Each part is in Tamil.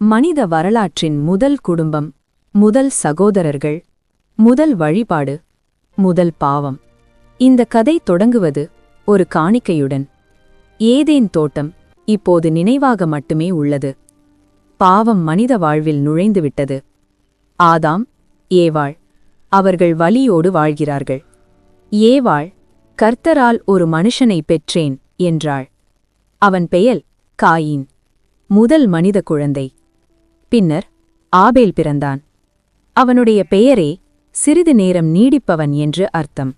மனித வரலாற்றின் முதல் குடும்பம் முதல் சகோதரர்கள் முதல் வழிபாடு முதல் பாவம். இந்த கதை தொடங்குவது ஒரு காணிக்கையுடன். ஏதேன் தோட்டம் இப்போது நினைவாக மட்டுமே உள்ளது. பாவம் மனித வாழ்வில் நுழைந்துவிட்டது. ஆதாம் ஏவாள் அவர்கள் வலியோடு வாழ்கிறார்கள். ஏவாள் கர்த்தரால் ஒரு மனுஷனை பெற்றேன் என்றாள். அவன் பெயல் காயின் முதல் மனித குழந்தை. பின்னர் ஆபேல் பிறந்தான். அவனுடைய பெயரே சிறிது நேரம் நீடிப்பவன் என்று அர்த்தம்.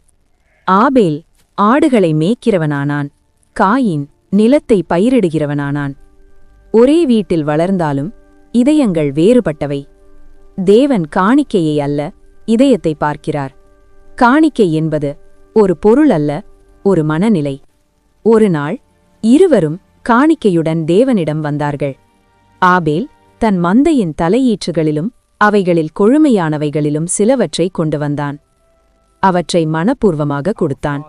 ஆபேல் ஆடுகளை மேய்க்கிறவனானான் காயின் நிலத்தை பயிரிடுகிறவனானான். ஒரே வீட்டில் வளர்ந்தாலும் இதயங்கள் வேறுபட்டவை. தேவன் காணிக்கையை அல்ல இதயத்தை பார்க்கிறார். காணிக்கை என்பது ஒரு பொருள் அல்ல ஒரு மனநிலை. ஒரு நாள் இருவரும் காணிக்கையுடன் தேவனிடம் வந்தார்கள். ஆபேல் தன் மந்தையின் தலையீற்றுகளிலும் அவைகளில் கொழுமையானவைகளிலும் சிலவற்றை கொண்டு வந்தான். அவற்றை மனப்பூர்வமாக கொடுத்தான்.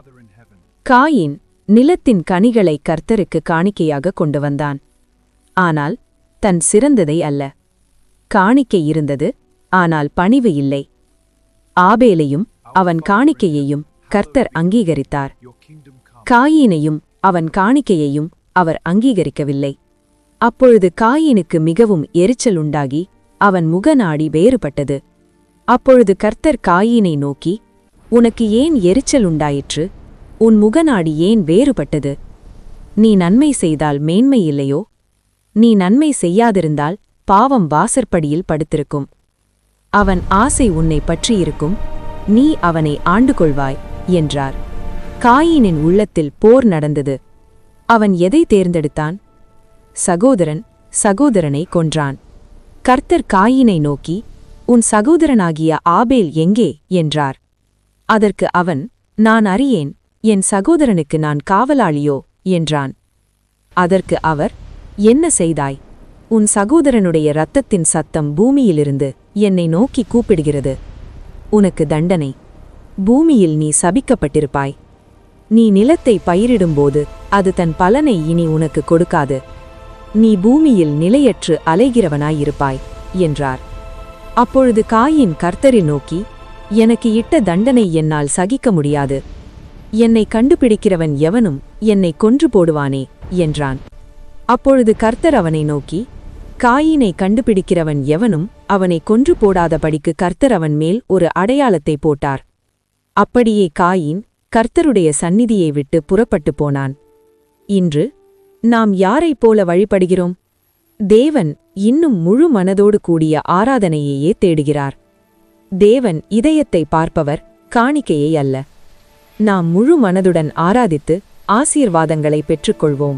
காயின் நிலத்தின் கனிகளை கர்த்தருக்கு காணிக்கையாக கொண்டு வந்தான். ஆனால் தன் சிறந்ததை அல்ல. காணிக்கை இருந்தது ஆனால் பணிவு இல்லை. ஆபேலையும் அவன் காணிக்கையையும் கர்த்தர் அங்கீகரித்தார். காயினையும் அவன் காணிக்கையையும் அவர் அங்கீகரிக்கவில்லை. அப்பொழுது காயினுக்கு மிகவும் எரிச்சல் உண்டாகி அவன் முகநாடி வேறுபட்டது. அப்பொழுது கர்த்தர் காயினை நோக்கி உனக்கு ஏன் எரிச்சல் உண்டாயிற்று? உன் முகநாடி ஏன் வேறுபட்டது? நீ நன்மை செய்தால் மேன்மை இல்லையோ? நீ நன்மை செய்யாதிருந்தால் பாவம் வாசற்படியில் படுத்திருக்கும். அவன் ஆசை உன்னை பற்றியிருக்கும். நீ அவனை ஆண்டு கொள்வாய் என்றார். காயினின் உள்ளத்தில் போர் நடந்தது. அவன் எதை தேர்ந்தெடுத்தான்? சகோதரன் சகோதரனை கொன்றான். கர்த்தர் காயினை நோக்கி உன் சகோதரனாகிய ஆபேல் எங்கே? என்றார். அதற்கு அவன் நான் அறியேன் என் சகோதரனுக்கு நான் காவலாளியோ? என்றான். அதற்கு அவர் என்ன செய்தாய்? உன் சகோதரனுடைய இரத்தத்தின் சத்தம் பூமியிலிருந்து என்னை நோக்கி கூப்பிடுகிறது. உனக்கு தண்டனை. பூமியில் நீ சபிக்கப்பட்டிருப்பாய். நீ நிலத்தை பயிரிடும்போது அது தன் பலனை இனி உனக்கு கொடுக்காது. நீ பூமியில் நிலையற்று அலைகிறவனாயிருப்பாய் என்றார். அப்பொழுது காயின் கர்த்தரை நோக்கி எனக்கு இட்ட தண்டனை என்னால் சகிக்க முடியாது. என்னை கண்டுபிடிக்கிறவன் எவனும் என்னை கொன்று போடுவானே என்றான். அப்பொழுது கர்த்தர் அவனை நோக்கி காயினை கண்டுபிடிக்கிறவன் எவனும் அவனை கொன்று போடாதபடிக்கு கர்த்தர் அவன் மேல் ஒரு அடையாளத்தை போட்டார். அப்படியே காயின் கர்த்தருடைய சந்நிதியை விட்டு புறப்பட்டு போனான். இன்று நாம் யாரைப் போல வழிபடுகிறோம்? தேவன் இன்னும் முழு மனதோடு கூடிய ஆராதனையையே தேடுகிறார். தேவன் இதயத்தை பார்ப்பவர் காணிக்கையை அல்ல. நாம் முழு மனதுடன் ஆராதித்து ஆசீர்வாதங்களை பெற்றுக்கொள்வோம்.